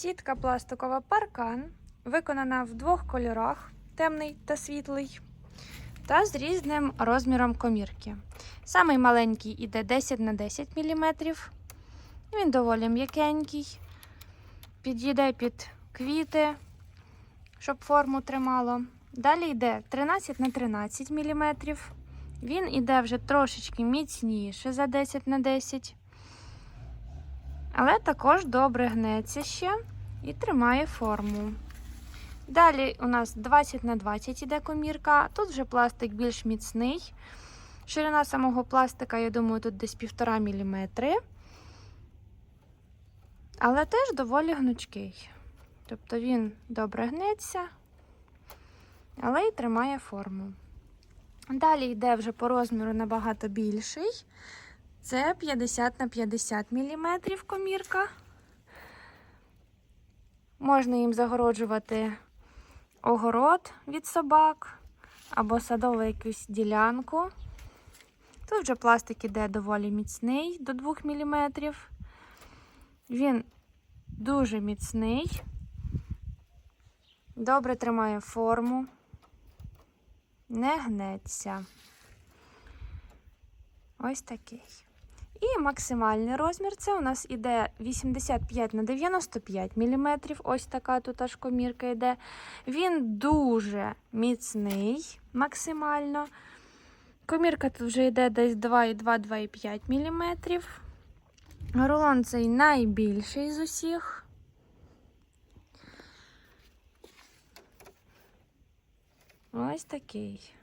Сітка пластикова паркан, виконана в двох кольорах темний та світлий, та з різним розміром комірки. Самий маленький іде 10 на 10 мм. Він доволі м'якенький, підійде під квіти, щоб форму тримало. Далі йде 13 на 13 мм. Він іде вже трошечки міцніше за 10 на 10 але також добре гнеться ще і тримає форму. Далі у нас 20 на 20 іде комірка. Тут вже пластик більш міцний. Ширина самого пластика, я думаю, тут десь 1,5 мм. Але теж доволі гнучкий. Тобто він добре гнеться, але й тримає форму. Далі йде вже по розміру набагато більший. Це 50 на 50 мм комірка. Можна їм загороджувати огород від собак або садову якусь ділянку. Тут вже пластик іде доволі міцний до 2 мм. Він дуже міцний, добре тримає форму, не гнеться. Ось такий. І максимальний розмір це у нас іде 85 на 95 мм. Ось така тут аж комірка йде. Він дуже міцний, максимально. Комірка тут вже йде десь 2,2-2,5 мм. Рулон цей найбільший з усіх. Ось такий.